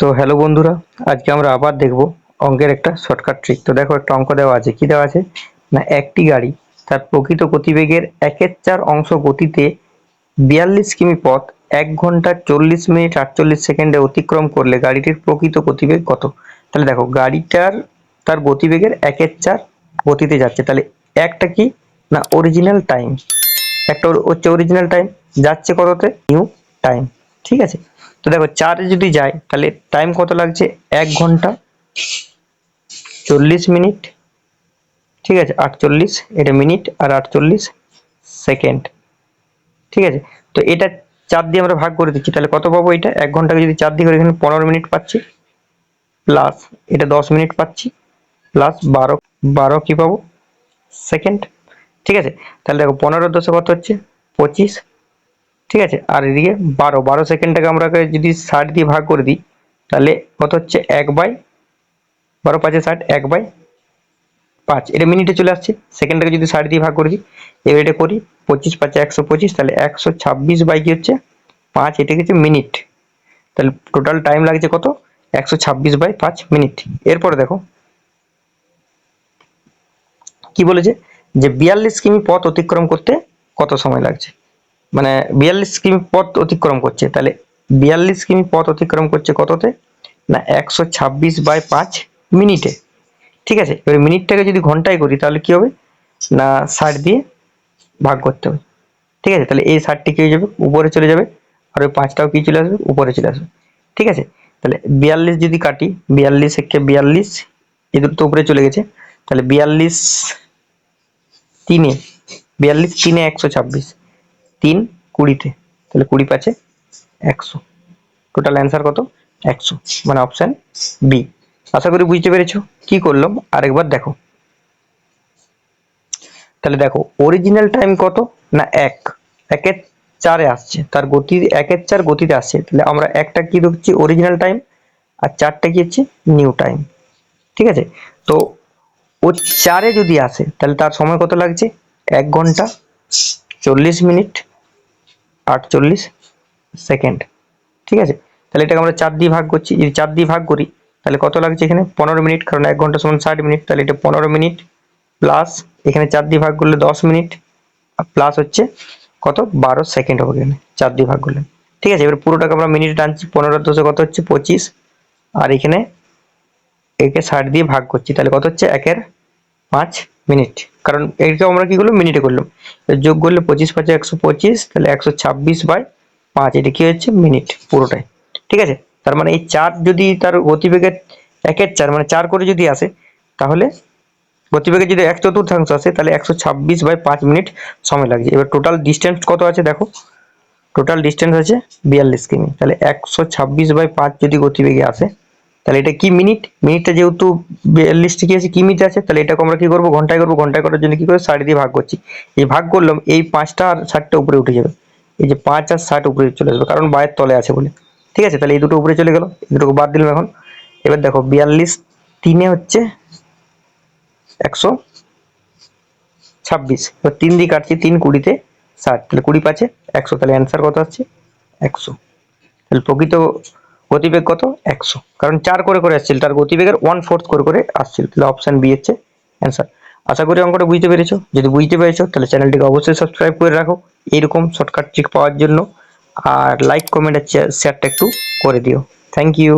তো হ্যালো বন্ধুরা, আজকে আমরা আবার দেখব অঙ্কের একটা শর্টকাট ট্রিক তো দেখো, একটা অঙ্ক দেওয়া আছে, কি দেওয়া আছে? না, একটি গাড়ি তার প্রকৃত গতিবেগের একের চার অংশ গতিতে বিয়াল্লিশ কিমি পথ, এক ঘণ্টা চল্লিশ মিনিট আটচল্লিশ সেকেন্ডে অতিক্রম করলে গাড়িটির প্রকৃত গতিবেগ কত? তাহলে দেখো, গাড়িটার, তার গতিবেগের একের চার গতিতে যাচ্ছে। তাহলে একটা কি? না অরিজিনাল টাইম একটা হচ্ছে অরিজিনাল টাইম যাচ্ছে কততে? নিউ টাইম ঠিক আছে? তো দেখো চারে যদি যায়, তাহলে টাইম কত লাগছে? এক ঘণ্টা চল্লিশ মিনিট। ঠিক আছে, আটচল্লিশ, এটা মিনিট আর আটচল্লিশ সেকেন্ড। ঠিক আছে, তো এটা চার দিয়ে আমরা ভাগ করে দিচ্ছি, তাহলে কত পাবো এটা? এক ঘন্টাকে যদি চার দিয়ে করে এখানে পনেরো মিনিট পাচ্ছি প্লাস এটা দশ মিনিট পাচ্ছি প্লাস বারো বারো কি পাবো? সেকেন্ড। ঠিক আছে, তাহলে দেখো পনেরো দশে কত হচ্ছে? পঁচিশ। ঠিক আছে? আর এদিকে বারো বারো সেকেন্ডটাকে আমরা যদি ষাট দিয়ে ভাগ করে দিই, তাহলে কত হচ্ছে? এক বাই বারো, পাঁচে ষাট, এক বাই পাঁচ। এটা মিনিটে চলে আসছে। সেকেন্ডটাকে যদি ষাট দিয়ে ভাগ করে দিই, এবার এটা করি পঁচিশ, পাঁচে একশো পঁচিশ, তাহলে একশো ছাব্বিশ বাই কি হচ্ছে? পাঁচ, এটা হচ্ছে? মিনিট। তাহলে টোটাল টাইম লাগছে কত? একশো ছাব্বিশ বাই পাঁচ মিনিট। এরপরে দেখো, কি বলেছে? যে বিয়াল্লিশ কিমি পথ অতিক্রম করতে কত সময় লাগছে? মানে বিয়াল্লিশ কিমি পথ অতিক্রম করছে, তাহলে বিয়াল্লিশ কিমি পথ অতিক্রম করছে কততে? না, একশো ছাব্বিশ বাই পাঁচ মিনিটে। ঠিক আছে? এবার মিনিটটাকে যদি ঘন্টায় করি, তাহলে কি হবে? না, ষাট দিয়ে ভাগ করতে হবে। ঠিক আছে? তাহলে এই ষাটটি কি হয়ে যাবে? উপরে চলে যাবে। আর ওই পাঁচটাও কি চলে আসবে? উপরে চলে আসবে। ঠিক আছে? তাহলে বিয়াল্লিশ যদি কাটি, বিয়াল্লিশ একে বিয়াল্লিশ এই দুটো তো উপরে চলে গেছে। তাহলে বিয়াল্লিশ তিনে বিয়াল্লিশ তিনে একশো ছাব্বিশ। তিন কুড়িতে। তাহলে কুড়ি পাঁচে একশো। টোটাল অ্যান্সার কত? একশো। মানে অপশান বি আশা করি বুঝতে পেরেছ কি করলাম। আরেকবার দেখো। তাহলে দেখো অরিজিনাল টাইম কত না এক? একের চারে আসছে। তার গতি, একের চার গতিতে আসছে। তাহলে আমরা একটা কি ধরছি? অরিজিনাল টাইম আর চারটা কি হচ্ছে? নিউ টাইম ঠিক আছে? তো ও চারে যদি আসে, তাহলে তার সময় কত লাগছে? এক ঘণ্টা চল্লিশ মিনিট। আটচল্লিশ সেকেন্ড। ঠিক আছে? তাহলে এটাকে আমরা চার দিয়ে ভাগ করছি। যদি চার দিয়ে ভাগ করি, তাহলে কত লাগছে এখানে? পনেরো মিনিট, কারণ এক ঘণ্টা সমান ষাট মিনিট, তাহলে এটা পনেরো মিনিট প্লাস এখানে চার দিয়ে ভাগ করলে দশ মিনিট প্লাস হচ্ছে কত? বারো সেকেন্ড হবে এখানে, চার দিয়ে ভাগ করলে। ঠিক আছে? এবার পুরোটাকে আমরা মিনিট টানছি, পনেরো দশে কত হচ্ছে? পঁচিশ। আর এখানে একে ষাট দিয়ে ভাগ করছি, তাহলে কত হচ্ছে? একের পাঁচ। মিনিট। কারণ এটাকে আমরা কি করলাম? মিনিটে করলাম। যোগ করলে পঁচিশ পাঁচে একশো পঁচিশ, তাহলে একশো ছাব্বিশ বাই পাঁচ। এটা কি হচ্ছে? মিনিট পুরোটাই। ঠিক আছে? তার মানে এই চার যদি তার গতিবেগের একের চার মানে চার করে যদি আসে, তাহলে গতিবেগে যদি এক চতুর্থাংশ আসে, তাহলে একশো ছাব্বিশ বাই পাঁচ মিনিট সময় লাগছে। এবার টোটাল ডিস্টেন্স কত আছে দেখো? টোটাল ডিস্টেন্স আছে বিয়াল্লিশ কিমি। তাহলে একশো ছাব্বিশ বাই পাঁচ যদি গতিবেগে আসে তাহলে এটা কি মিনিট? মিনিটটা যেহেতু বিয়াল্লিশটি কি আছে কি মিনিট আছে, তাহলে এটাকে আমরা কি করব? ঘন্টায় করব। ঘন্টায় করার জন্য কি করে? ষাট দিয়ে ভাগ করছি। এই ভাগ করলাম, এই পাঁচটা আর ষাটটা উপরে উঠে যাবে। এই যে পাঁচ আর ষাট উপরে চলে আসবে, কারণ বায়ের তলে আছে বলে। ঠিক আছে? তাহলে এই দুটো উপরে চলে গেল। এই দুটোকে বাদ দিলাম এখন। এবার দেখো, বিয়াল্লিশ তিনে হচ্ছে একশো ছাব্বিশ। এবার তিন দিয়ে কাটছি, তিন কুড়িতে ষাট। তাহলে কুড়ি পাঁচে একশো। তাহলে অ্যান্সার কত হচ্ছে একশো। তাহলে প্রকৃত গতিবেগ কত? একশো। কারণ চার করে করে আসছিল, তার গতিবেগের ওয়ান ফোর্থ করে করে আসছিল। তাহলে অপশান বি হচ্ছে অ্যান্সার আশা করি অঙ্কটা বুঝতে পেরেছ। যদি বুঝতে পেরেছ, তাহলে চ্যানেলটিকে অবশ্যই সাবস্ক্রাইব করে রাখো। এইরকম শর্টকাট ট্রিক পাওয়ার জন্য। আর লাইক কমেন্ট আর শেয়ারটা একটু করে দিও। Thank you